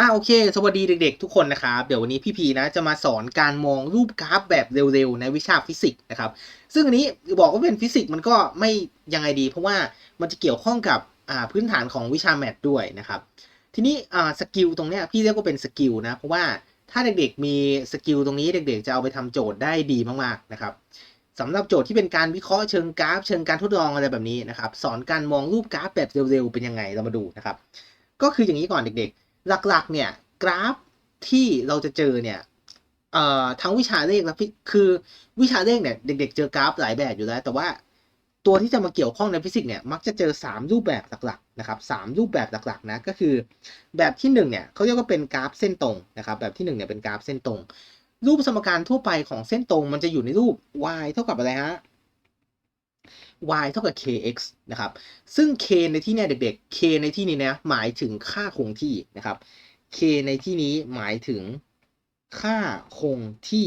อ่าโอเค สวัสดีเด็กๆ ทุกคนนะครับ เดี๋ยววันนี้พี่พีนะจะมาสอนการมองรูปกราฟแบบเร็วๆ ในวิชาฟิสิกส์นะครับ ซึ่งอันนี้บอกว่าเป็นฟิสิกส์มันก็ไม่ยังไงดี เพราะว่ามันจะเกี่ยวข้องกับอ่าพื้นฐานของวิชาแมทด้วยนะครับ ทีนี้อ่าสกิลตรงเนี้ยพี่เรียกว่าเป็นสกิลนะ เพราะว่าถ้าเด็กๆมีสกิลตรงนี้เด็กๆ จะเอาไปทำโจทย์ได้ดีมากๆนะครับสำหรับโจทย์ที่เป็นการวิเคราะห์เชิงกราฟ เชิงการทดลองอะไรแบบนี้นะครับ สอนการมองรูปกราฟแบบเร็วๆเป็นยังไงเรามาดูนะครับ ก็คืออย่างนี้ก่อนเด็กๆ หลักๆ เนี่ยกราฟที่เราจะเจอเนี่ยเอ่อทั้งวิชาเลขและฟิคือวิชาเลขเนี่ยเด็ก ๆ เจอกราฟหลายแบบอยู่แล้ว แต่ว่าตัวที่จะมาเกี่ยวข้องในฟิสิกส์เนี่ยมักจะเจอ 3 รูปแบบหลักๆนะครับสามรูปแบบหลักๆนะก็คือแบบที่1เนี่ยเขาเรียกว่าเป็นกราฟเส้นตรงนะครับแบบที่1เนี่ยเป็นกราฟเส้นตรง รูปสมการทั่วไปของเส้นตรงมันจะอยู่ในรูป y เท่ากับอะไรฮะ y เท่ากับ kx นะครับ ซึ่ง k ในที่เนี้ยเด็กๆ k ในที่นี้นะหมายถึงค่าคงที่นะครับ k ในที่นี้หมายถึงค่าคงที่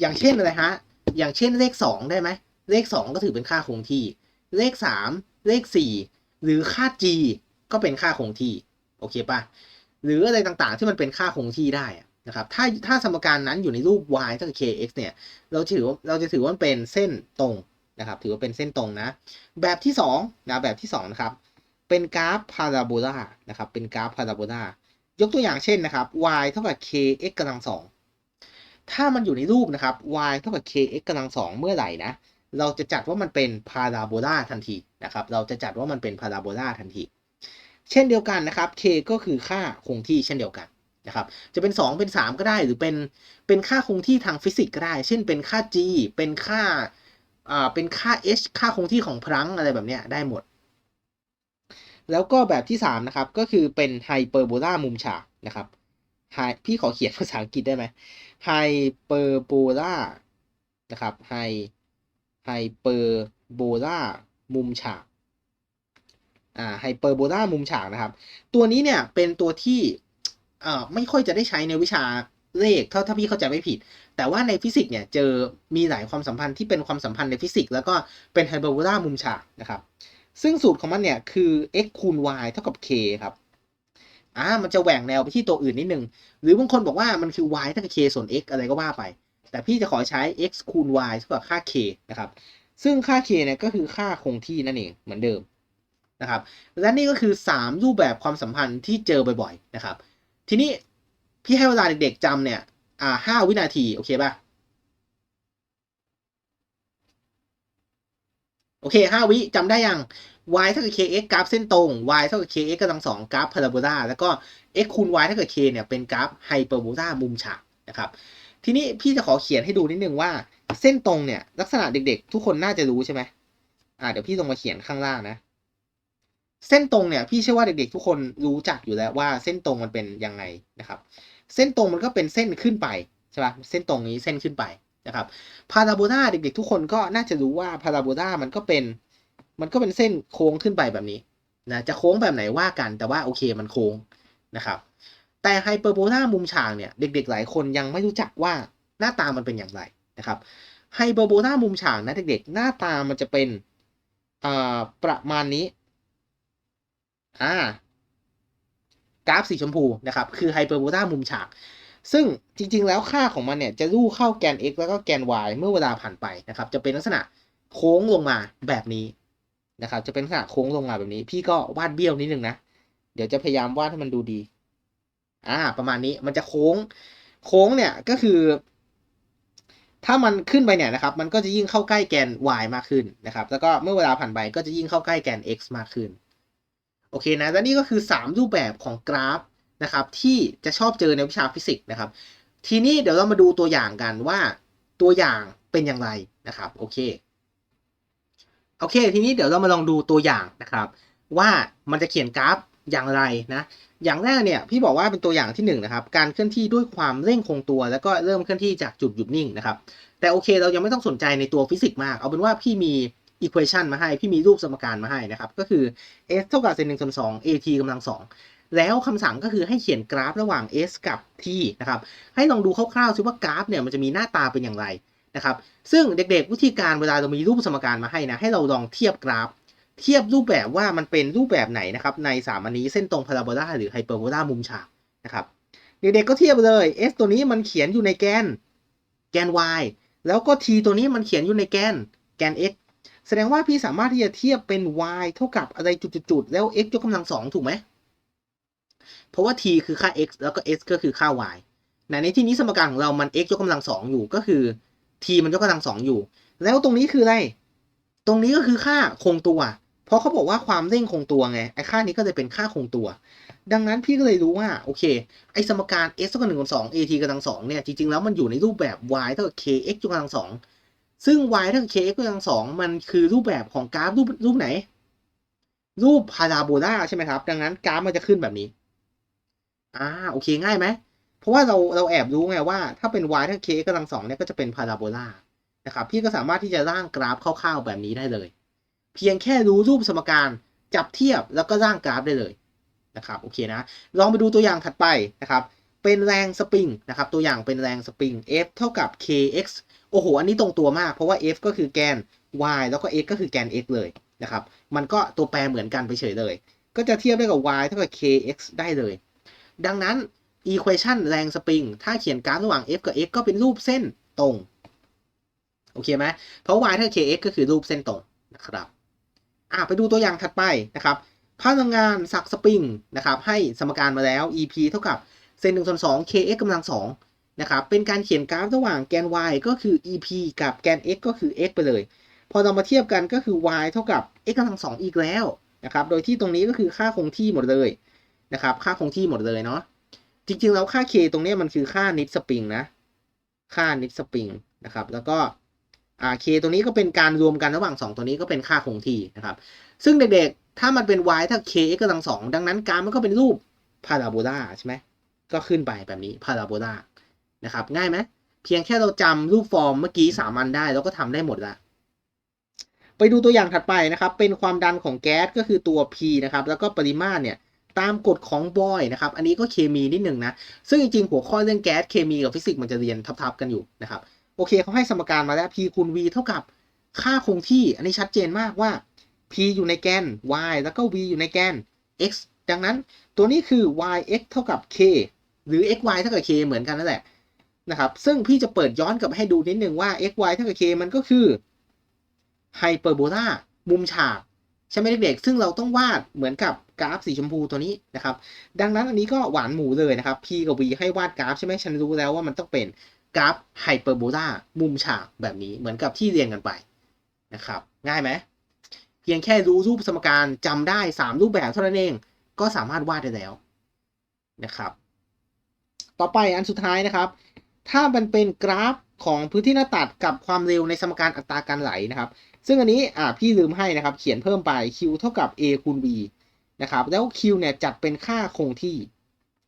อย่างเช่นอะไรฮะ อย่างเช่นเลข 2 ได้ไหม เลข 2 ก็ถือเป็นค่าคงที่ เลข 3 เลข 4 หรือค่า g ก็เป็นค่าคงที่ โอเคปะหรืออะไรต่างๆที่มันเป็นค่าคงที่ได้นะครับ ถ้าถ้าสมการนั้นอยู่ในรูป y เท่ากับ kx เนี่ย เราถือว่าเราจะถือว่ามันเป็นเส้นตรง นะครับถือว่าเป็นเส้นตรงนะ แบบที่2นะแบบที่2นะครับเป็นกราฟพาราโบลานะครับเป็นกราฟพาราโบลายกตัวอย่างเช่นนะครับ y เท่ากับ kx กำลังสองถ้ามันอยู่ในรูปนะครับ y เท่ากับ kx กำลังสองเมื่อไหร่นะเราจะจัดว่ามันเป็นพาราโบลาทันทีนะครับเราจะจัดว่ามันเป็นพาราโบลาทันที เช่นเดียวกันนะครับ k ก็คือค่าคงที่เช่นเดียวกันนะครับจะเป็น 2 เป็น 3 ก็ได้หรือเป็นเป็นค่าคงที่ทางฟิสิกส์ก็ได้ เช่นเป็นค่า g เป็นค่า อ่าเป็นค่า h ค่าคงที่ของพลังอะไรแบบเนี้ยได้หมด แล้วก็แบบที่ 3 นะครับ ก็คือเป็นไฮเปอร์โบลามุมฉากนะครับไฮพี่ขอเขียนภาษาอังกฤษได้ไหมไฮเปอร์โบลานะครับไฮไฮเปอร์โบลามุมฉากอ่าไฮเปอร์โบลามุมฉากนะครับ ตัวนี้เนี่ยเป็นตัวที่เอ่อไม่ค่อยจะได้ใช้ในวิชา เลขเท่าถ้าพี่เข้าใจไม่ผิด แต่ว่าในฟิสิกส์เนี่ยเจอมีหลายความสัมพันธ์ที่เป็นความสัมพันธ์ในฟิสิกส์แล้วก็เป็นไฮเปอร์โบลามุมฉากนะครับ ซึ่งสูตรของมันเนี่ยคือ x คูณ y เท่ากับ k ครับอ่ามันจะแหว่งแนวไปที่ตัวอื่นนิดนึง หรือบางคนบอกว่ามันคือ y เท่ากับ k ส่วน x อะไรก็ว่าไป แต่พี่จะขอใช้ x คูณ y เท่ากับค่า k นะครับซึ่งค่า k เนี่ยก็คือค่าคงที่นั่นเองเหมือนเดิมนะครับและนี่ก็คือ 3 รูปแบบความสัมพันธ์ที่เจอบ่อยๆนะครับ ทีนี้ พี่ให้เวลาเด็กๆจำเนี่ย อ่าห้าวินาที โอเคป่ะ โอเคห้าวิจำได้ยัง y เท่ากับ kx กราฟเส้นตรง y เท่ากับ kx กำลังสองกราฟพาราโบลาแล้วก็ x คูณ y เท่ากับ k เนี่ยเป็นกราฟไฮเปอร์โบลามุมฉากนะครับ ทีนี้พี่จะขอเขียนให้ดูนิดนึงว่าเส้นตรงเนี่ย ลักษณะเด็กๆ ทุกคนน่าจะรู้ใช่ไหมอ่าเดี๋ยวพี่ลงมาเขียนข้างล่างนะ เส้นตรงเนี่ย พี่เชื่อว่าเด็กๆ ทุกคนรู้จักอยู่แล้วว่าเส้นตรงมันเป็นยังไงนะครับ เส้นตรงมันก็เป็นเส้นขึ้นไปใช่ปะเส้นตรงนี้เส้นขึ้นไปนะครับพาราโบลาเด็กๆทุกคนก็น่าจะรู้ว่าพาราโบลามันก็เป็นมันก็เป็นเส้นโค้งขึ้นไปแบบนี้นะจะโค้งแบบไหนว่ากันแต่ว่าโอเคมันโค้งนะครับแต่ไฮเปอร์โบลามุมฉากเนี่ยเด็ก ๆ หลายคนยังไม่รู้จักว่าหน้าตามันเป็นอย่างไรนะครับไฮเปอร์โบลามุมฉากนะเด็กๆ หน้าตามันจะเป็นอ่าประมาณนี้อ่า กราฟสีชมพูนะครับ คือไฮเปอร์โบลามุมฉาก ซึ่งจริง ๆ แล้วค่าของมันเนี่ยจะลู่เข้าแกน x แล้วก็แกน y เมื่อเวลาผ่านไปนะครับ จะเป็นลักษณะโค้งลงมาแบบนี้นะครับ จะเป็นลักษณะโค้งลงมาแบบนี้ พี่ก็วาดเบี้ยวนิดนึงนะ เดี๋ยวจะพยายามวาดให้มันดูดี อ่า ประมาณนี้ มันจะโค้ง โค้งเนี่ยก็คือ ถ้ามันขึ้นไปเนี่ยนะครับ มันก็จะยิ่งเข้าใกล้แกน y มากขึ้นนะครับ แล้วก็เมื่อเวลาผ่านไปก็จะยิ่งเข้าใกล้แกน x มากขึ้น โอเคนะและนี่ก็คือ 3 รูปแบบของกราฟนะครับที่จะชอบเจอในวิชาฟิสิกส์นะครับ ทีนี้เดี๋ยวเรามาดูตัวอย่างกันว่าตัวอย่างเป็นอย่างไรนะครับโอเคโอเค ทีนี้เดี๋ยวเรามาลองดูตัวอย่างนะครับ ว่ามันจะเขียนกราฟอย่างไรนะอย่างแรกเนี่ยพี่บอกว่าเป็นตัวอย่างที่1นงนะครับการเคลื่อนที่ด้วยความเร่งคงตัว แล้วก็เริ่มเคลื่อนที่จากจุดหยุดนิ่งนะครับแต่โอเคเรายังไม่ต้องสนใจในตัวฟิสิกส์มาก เอาเป็นว่าพี่มี equation มาให้ พี่มีรูปสมการมาให้นะครับ ก็คือ s เท่ากับ sin 1ส่วน2 at กำลัง2แล้วคำสั่งก็คือให้เขียนกราฟระหว่าง s กับ t นะครับ ให้ลองดูคร่าวๆซิว่ากราฟเนี่ยมันจะมีหน้าตาเป็นอย่างไรนะครับ ซึ่งเด็กๆ วิธีการเวลาเรามีรูปสมการมาให้นะ ให้เราลองเทียบกราฟ เทียบรูปแบบว่ามันเป็นรูปแบบไหนนะครับ ในสามอันนี้เส้นตรงพาราโบลาหรือไฮเปอร์โบลามุมฉากนะครับ เด็กๆ ก็เทียบเลย s ตัวนี้มันเขียนอยู่ในแกน แกน y แล้วก็ t ตัวนี้มันเขียนอยู่ในแกน แกน x แสดงว่าพี่สามารถที่จะเทียบเป็น y เท่ากับอะไรจุดๆแล้ว x ยกกำลังสองถูกไหม เพราะว่า t คือค่า x แล้วก็ s ก็คือค่า y ในที่นี้สมการของเรามัน x ยกกำลังสองอยู่ก็คือ t มันยกกำลังสองอยู่ แล้วตรงนี้คืออะไร ตรงนี้ก็คือค่าคงตัว เพราะเขาบอกว่าความเร่งคงตัวไงไอ้ค่านี้ก็เลยเป็นค่าคงตัว ดังนั้นพี่ก็เลยรู้ว่าโอเคไอ้สมการ s เท่ากับหนึ่งส่วนสอง at กำลังสองเนี่ยจริงๆแล้วมันอยู่ในรูปแบบ y เท่ากับ kx ยกกำลังสอง ซึ่ง y เท่ากับ kx กกำลังสองมันคือรูปแบบของกราฟรูปรูปไหน รูปพาราโบลาใช่ไหมครับ ดังนั้นกราฟมันจะขึ้นแบบนี้ อ่าโอเคง่ายไหม เพราะว่าเราเราแอบรู้ไงว่า ถ้าเป็น y เท่ากับ kx กำลังสองเนี่ยก็จะเป็นพาราโบลานะครับ พี่ก็สามารถที่จะร่างกราฟคร่าวๆแบบนี้ได้เลย เพียงแค่รู้รูปสมการจับเทียบแล้วก็ร่างกราฟได้เลยนะครับโอเคนะ ลองไปดูตัวอย่างถัดไปนะครับ เป็นแรงสปริงนะครับตัวอย่างเป็นแรงสปริง F เท่ากับ kx โอ้โห อันนี้ตรงตัวมากเพราะว่า F ก็คือแกน y แล้วก็ x ก็คือแกน x เลยนะครับมันก็ตัวแปรเหมือนกันไปเฉยเลย ก็จะเทียบได้กับ y เท่ากับ kx ได้เลย ดังนั้น equation แรงสปริง ถ้าเขียนกราฟระหว่าง f กับ x ก็เป็นรูปเส้นตรง โอเคไหมเพราะ y เท่ากับ kx ก็คือรูปเส้นตรงนะครับอะไปดูตัวอย่างถัดไปนะครับพลังงานสักสปริงนะครับให้สมการมาแล้ว EP เท่ากับ เซนหนึ่งส่วนสอง kx กำลังสองนะครับ เป็นการเขียนกราฟระหว่างแกน y ก็คือ EP กับแกน x ก็คือ x ไปเลย พอเรามาเทียบกันก็คือ y เท่ากับ x กำลังสองอีกแล้วนะครับ โดยที่ตรงนี้ก็คือค่าคงที่หมดเลยนะครับ ค่าคงที่หมดเลยเนาะ จริงๆแล้วค่า k ตรงนี้มันคือค่านิดสปริงนะ ค่านิดสปริงนะครับ แล้วก็อ่า k ตัวนี้ก็เป็นการรวมกันระหว่าง 2 ตัวนี้ก็เป็นค่าคงที่นะครับ ซึ่งเด็กๆ ถ้ามันเป็น y ถ้า k x กำลังสองดังนั้นกราฟมันก็เป็นรูปพาราโบลาใช่ไหม ก็ขึ้นไปแบบนี้พาราโบลานะครับ ง่ายไหมเพียงแค่เราจำรูปฟอร์มเมื่อกี้สามันได้เราก็ทำได้หมดละไปดูตัวอย่างถัดไปนะครับ เป็นความดันของแก๊สก็คือตัว P นะครับ แล้วก็ปริมาตรเนี่ยตามกฎของบอยนะครับ อันนี้ก็เคมีนิดหนึ่งนะ ซึ่งจริงๆ หัวข้อเรื่องแก๊สเคมีกับฟิสิกส์มันจะเรียนทับๆกันอยู่นะครับ โอเคเขาให้สมการมาแล้ว P คูณ V เท่ากับค่าคงที่ อันนี้ชัดเจนมากว่า P อยู่ในแกน y แล้วก็ v อยู่ในแกน x ดังนั้นตัวนี้คือ yx เท่ากับ k หรือ xy เท่ากับ k เหมือนกันนั่นแหละนะครับ ซึ่งพี่จะเปิดย้อนกลับให้ดูนิดนึงว่า xy เท่ากับ k มันก็คือไฮเปอร์โบลามุมฉากใช่ไหมเด็กๆ ซึ่งเราต้องวาดเหมือนกับกราฟสีชมพูตัวนี้นะครับ ดังนั้นอันนี้ก็หวานหมูเลยนะครับ p กับ v ให้วาดกราฟใช่ไหมฉันรู้แล้วว่ามันต้องเป็นกราฟไฮเปอร์โบลามุมฉากแบบนี้เหมือนกับที่เรียนกันไปนะครับ ง่ายไหมเพียงแค่รู้รูปสมการจำได้ 3 รูปแบบเท่านั้นเอง ก็สามารถวาดได้แล้วนะครับ ต่อไปอันสุดท้ายนะครับ ถ้ามันเป็นกราฟของพื้นที่หน้าตัดกับความเร็วในสมการอัตราการไหลนะครับ ซึ่งอันนี้อ่าพี่ลืมให้นะครับ เขียนเพิ่มไป q เท่ากับ a คูณ v นะครับ แล้ว q เนี่ยจัดเป็นค่าคงที่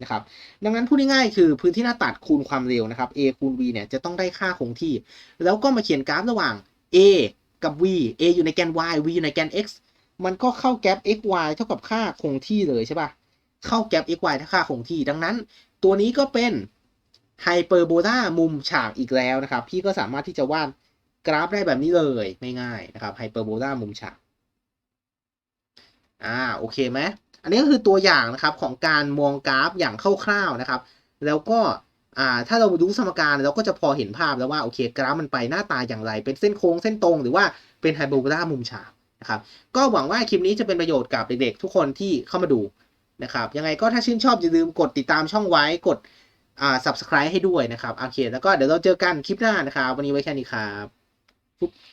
นะครับ ดังนั้นพูดง่ายๆคือพื้นที่หน้าตัดคูณความเร็วนะครับ a คูณ v เนี่ยจะต้องได้ค่าคงที่ แล้วก็มาเขียนกราฟระหว่าง a กับ v a อยู่ในแกน y v อยู่ในแกน x มันก็เข้าแกป x y เท่ากับค่าคงที่เลยใช่ปะเข้าแกป x y เท่าค่าคงที่ ดังนั้น ตัวนี้ก็เป็นไฮเปอร์โบลามุมฉากอีกแล้วนะครับ พี่ก็สามารถที่จะวาดกราฟได้แบบนี้เลยง่ายๆนะครับไฮเปอร์โบลามุมฉากอ่าโอเคไหมอันนี้ก็คือตัวอย่างนะครับของการมองกราฟอย่างคร่าวๆนะครับ แล้วก็อ่าถ้าเราดูสมการเราก็จะพอเห็นภาพแล้วว่าโอเคกราฟมันไปหน้าตาอย่างไร เป็นเส้นโค้งเส้นตรงหรือว่าเป็นไฮเปอร์โบลามุมฉากนะครับก็หวังว่าคลิปนี้จะเป็นประโยชน์กับเด็กๆทุกคนที่เข้ามาดู นะครับ ยังไงก็ถ้าชื่นชอบอย่าลืมกดติดตามช่องไว้กดอ่า subscribe ให้ด้วยนะครับโอเคแล้วก็เดี๋ยวเราเจอกันคลิปหน้านะครับ วันนี้ไว้แค่นี้ครับ